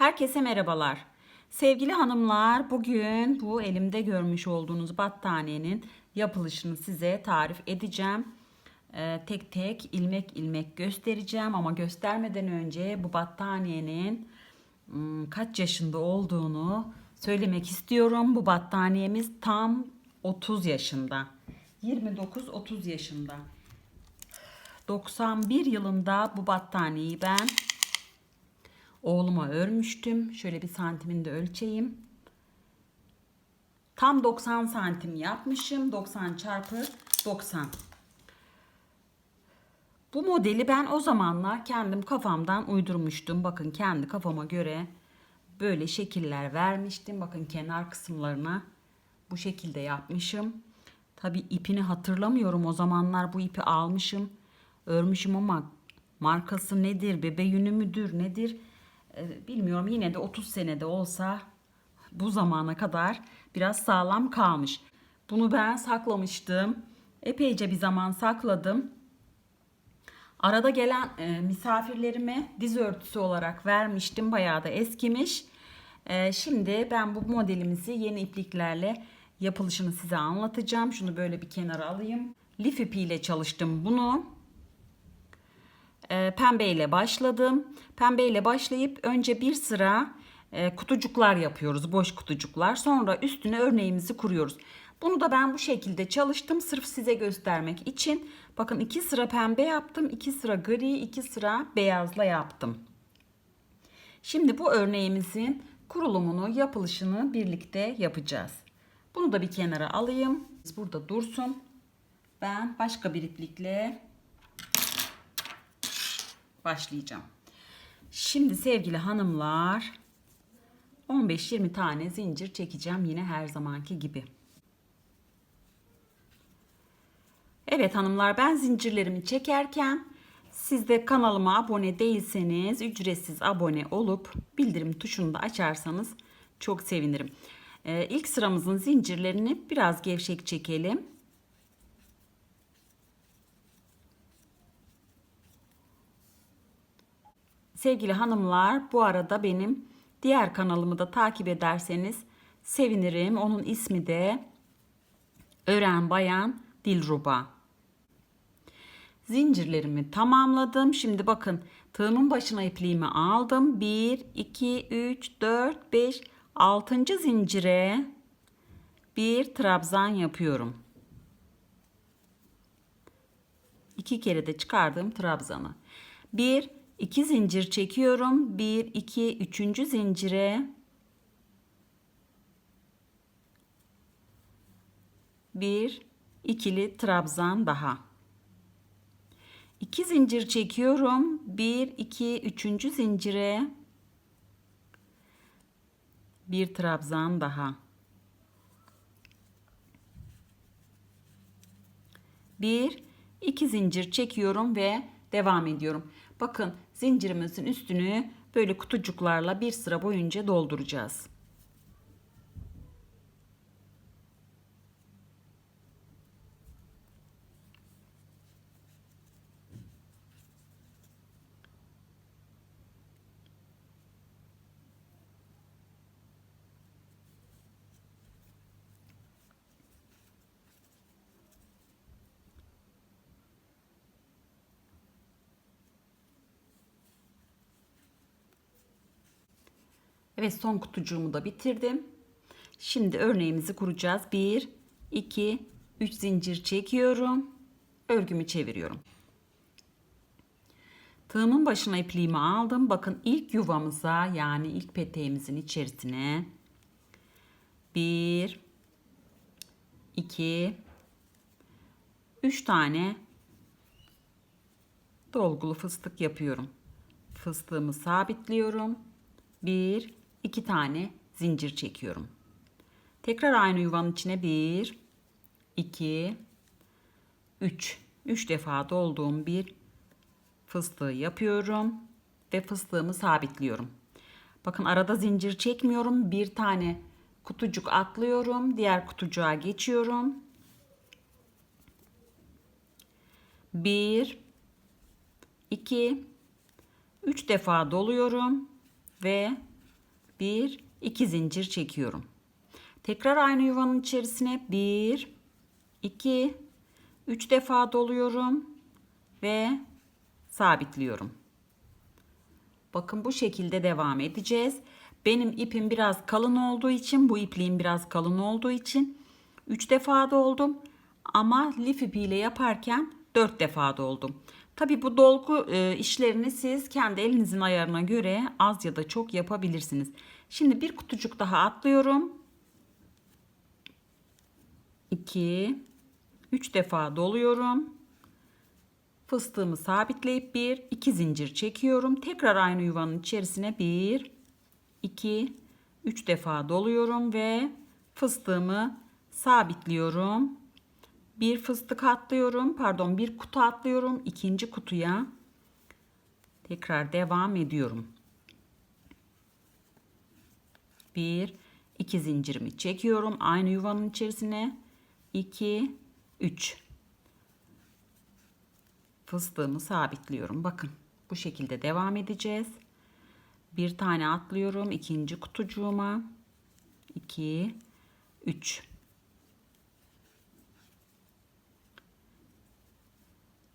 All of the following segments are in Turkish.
Herkese merhabalar. Sevgili hanımlar, bugün bu elimde görmüş olduğunuz battaniyenin yapılışını size tarif edeceğim. Ee, tek tek ilmek ilmek göstereceğim ama göstermeden önce bu battaniyenin hmm, kaç yaşında olduğunu söylemek istiyorum. Bu battaniyemiz tam 30 yaşında. 29-30 yaşında. 91 yılında bu battaniyeyi ben oğluma örmüştüm. Şöyle bir santimini de ölçeyim. Tam 90 santim yapmışım. 90 çarpı 90. Bu modeli ben o zamanlar kendim kafamdan uydurmuştum. Bakın kendi kafama göre böyle şekiller vermiştim. Bakın kenar kısımlarına bu şekilde yapmışım. Tabi ipini hatırlamıyorum. O zamanlar bu ipi almışım. Örmüşüm ama markası nedir? Bebe yünü müdür? Nedir? Ee, bilmiyorum. Yine de 30 senede olsa bu zamana kadar biraz sağlam kalmış. Bunu ben saklamıştım. Epeyce bir zaman sakladım. Arada gelen e, misafirlerime diz örtüsü olarak vermiştim. Bayağı da eskimiş. E, şimdi ben bu modelimizi yeni ipliklerle yapılışını size anlatacağım. Şunu böyle bir kenara alayım. Lif ipiyle çalıştım bunu. E, pembe ile başladım. Pembe ile başlayıp önce bir sıra e, kutucuklar yapıyoruz. Boş kutucuklar. Sonra üstüne örneğimizi kuruyoruz. Bunu da ben bu şekilde çalıştım. Sırf size göstermek için. Bakın iki sıra pembe yaptım. iki sıra gri, iki sıra beyazla yaptım. Şimdi bu örneğimizin kurulumunu, yapılışını birlikte yapacağız. Bunu da bir kenara alayım. Burada dursun. Ben başka bir iplikle başlayacağım. Şimdi sevgili hanımlar 15-20 tane zincir çekeceğim yine her zamanki gibi. Evet hanımlar ben zincirlerimi çekerken siz de kanalıma abone değilseniz ücretsiz abone olup bildirim tuşunu da açarsanız çok sevinirim. Ee, ilk sıramızın zincirlerini biraz gevşek çekelim. Sevgili hanımlar bu arada benim diğer kanalımı da takip ederseniz sevinirim. Onun ismi de Ören Bayan Dilruba. Zincirlerimi tamamladım. Şimdi bakın tığımın başına ipliğimi aldım. 1, 2, 3, 4, 5, 6. zincire bir trabzan yapıyorum. İki kere de çıkardım trabzanı. 1, 2 zincir çekiyorum. 1, 2, 3. zincire bir ikili trabzan daha. 2 zincir çekiyorum. 1, 2, 3. zincire bir trabzan daha. Bir, iki zincir çekiyorum ve devam ediyorum. Bakın zincirimizin üstünü böyle kutucuklarla bir sıra boyunca dolduracağız. Evet son kutucuğumu da bitirdim. Şimdi örneğimizi kuracağız. 1, 2, 3 zincir çekiyorum. Örgümü çeviriyorum. Tığımın başına ipliğimi aldım. Bakın ilk yuvamıza yani ilk peteğimizin içerisine 1 2 3 tane dolgulu fıstık yapıyorum. Fıstığımı sabitliyorum. 1 2 tane zincir çekiyorum. Tekrar aynı yuvanın içine 1 2 3 3 defa dolduğum bir fıstığı yapıyorum ve fıstığımı sabitliyorum. Bakın arada zincir çekmiyorum. Bir tane kutucuk atlıyorum. Diğer kutucuğa geçiyorum. 1 2 3 defa doluyorum ve 1 2 zincir çekiyorum. Tekrar aynı yuvanın içerisine 1 2 3 defa doluyorum ve sabitliyorum. Bakın bu şekilde devam edeceğiz. Benim ipim biraz kalın olduğu için bu ipliğim biraz kalın olduğu için 3 defa doldum. Ama lif ipiyle yaparken 4 defa doldum. Tabi bu dolgu e, işlerini siz kendi elinizin ayarına göre az ya da çok yapabilirsiniz. Şimdi bir kutucuk daha atlıyorum. 2 3 defa doluyorum. Fıstığımı sabitleyip 1 2 zincir çekiyorum. Tekrar aynı yuvanın içerisine 1 2 3 defa doluyorum ve fıstığımı sabitliyorum. Bir fıstık atlıyorum. Pardon, bir kutu atlıyorum. ikinci kutuya tekrar devam ediyorum. 1 2 zincirimi çekiyorum aynı yuvanın içerisine. 2 3 fıstığımı sabitliyorum. Bakın bu şekilde devam edeceğiz. Bir tane atlıyorum ikinci kutucuğuma. 2 3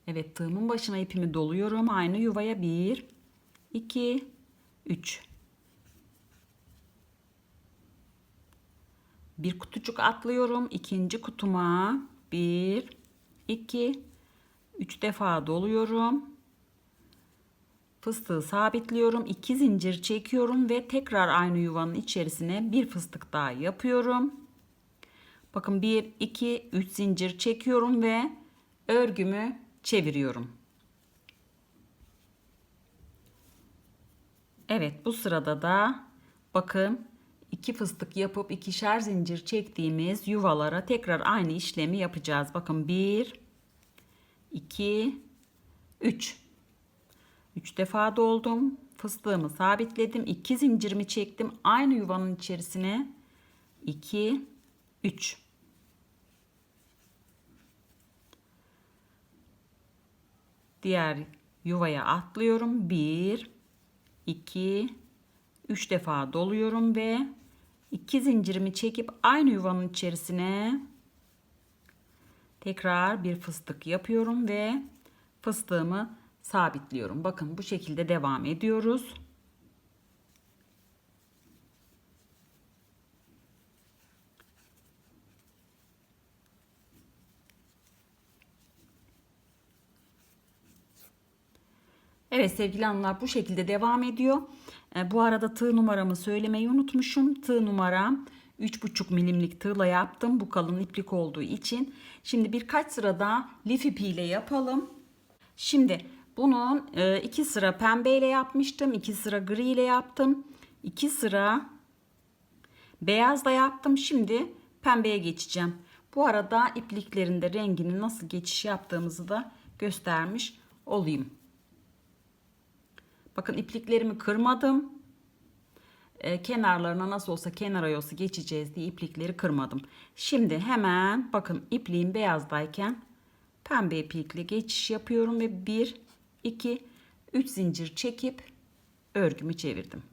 Evet tığımın başına ipimi doluyorum. Aynı yuvaya 1 2 3 Bir kutucuk atlıyorum. ikinci kutuma 1 2 3 defa doluyorum. Fıstığı sabitliyorum. 2 zincir çekiyorum ve tekrar aynı yuvanın içerisine bir fıstık daha yapıyorum. Bakın 1 2 3 zincir çekiyorum ve örgümü çeviriyorum. Evet bu sırada da bakın iki fıstık yapıp ikişer zincir çektiğimiz yuvalara tekrar aynı işlemi yapacağız. Bakın 1 2 3 3 defa doldum. Fıstığımı sabitledim. 2 zincirimi çektim. Aynı yuvanın içerisine 2 3 Diğer yuvaya atlıyorum. 1 2 3 defa doluyorum ve 2 zincirimi çekip aynı yuvanın içerisine tekrar bir fıstık yapıyorum ve fıstığımı sabitliyorum. Bakın bu şekilde devam ediyoruz. Evet sevgili hanımlar bu şekilde devam ediyor. E, bu arada tığ numaramı söylemeyi unutmuşum. Tığ numaram 3,5 milimlik tığla yaptım. Bu kalın iplik olduğu için. Şimdi birkaç sırada lif ipiyle yapalım. Şimdi bunun e, iki sıra pembe ile yapmıştım. iki sıra gri ile yaptım. iki sıra beyazla yaptım. Şimdi pembeye geçeceğim. Bu arada ipliklerinde rengini nasıl geçiş yaptığımızı da göstermiş olayım. Bakın ipliklerimi kırmadım. E, kenarlarına nasıl olsa kenar ayası geçeceğiz diye iplikleri kırmadım. Şimdi hemen bakın ipliğim beyazdayken pembe iplikle geçiş yapıyorum ve 1 2 3 zincir çekip örgümü çevirdim.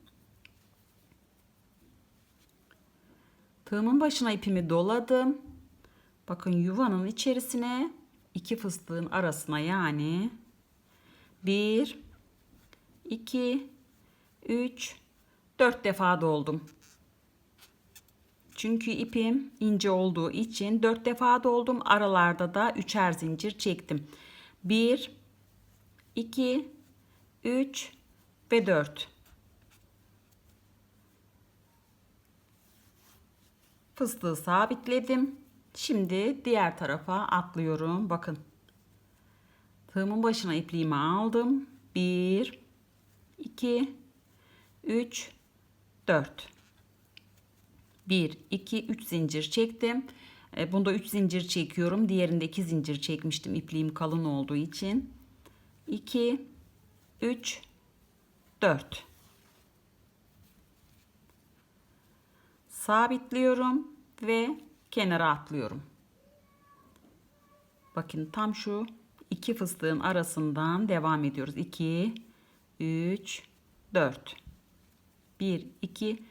Tığımın başına ipimi doladım. Bakın yuvanın içerisine iki fıstığın arasına yani 1 2 3 4 defa doldum. Çünkü ipim ince olduğu için 4 defa doldum. Aralarda da üçer zincir çektim. 1 2 3 ve 4. Fıstığı sabitledim. Şimdi diğer tarafa atlıyorum. Bakın. Tığımın başına ipliğimi aldım. 1 2 3 4 1 2 3 zincir çektim. E, bunda 3 zincir çekiyorum. Diğerinde 2 zincir çekmiştim ipliğim kalın olduğu için. 2 3 4 sabitliyorum ve kenara atlıyorum. Bakın tam şu iki fıstığın arasından devam ediyoruz. 2 3 4 1 2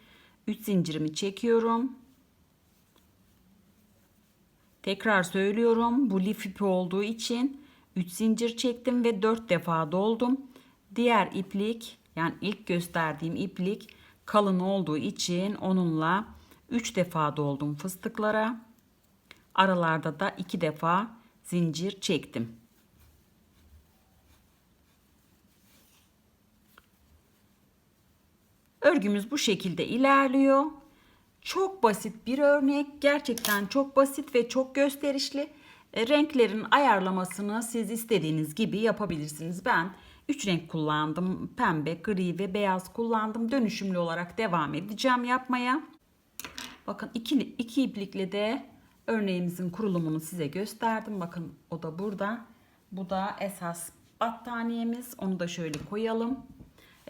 3 zincirimi çekiyorum. Tekrar söylüyorum. Bu lif ipi olduğu için 3 zincir çektim ve 4 defa doldum. Diğer iplik yani ilk gösterdiğim iplik kalın olduğu için onunla 3 defa doldum fıstıklara. Aralarda da 2 defa zincir çektim. Örgümüz bu şekilde ilerliyor. Çok basit bir örnek. Gerçekten çok basit ve çok gösterişli. E, Renklerin ayarlamasını siz istediğiniz gibi yapabilirsiniz. Ben 3 renk kullandım. Pembe, gri ve beyaz kullandım. Dönüşümlü olarak devam edeceğim yapmaya. Bakın iki, iki iplikle de örneğimizin kurulumunu size gösterdim. Bakın o da burada. Bu da esas battaniyemiz. Onu da şöyle koyalım.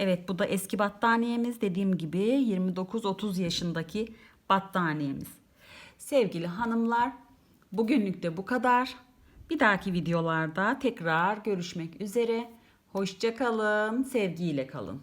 Evet bu da eski battaniyemiz. Dediğim gibi 29-30 yaşındaki battaniyemiz. Sevgili hanımlar bugünlük de bu kadar. Bir dahaki videolarda tekrar görüşmek üzere. Hoşça kalın, sevgiyle kalın.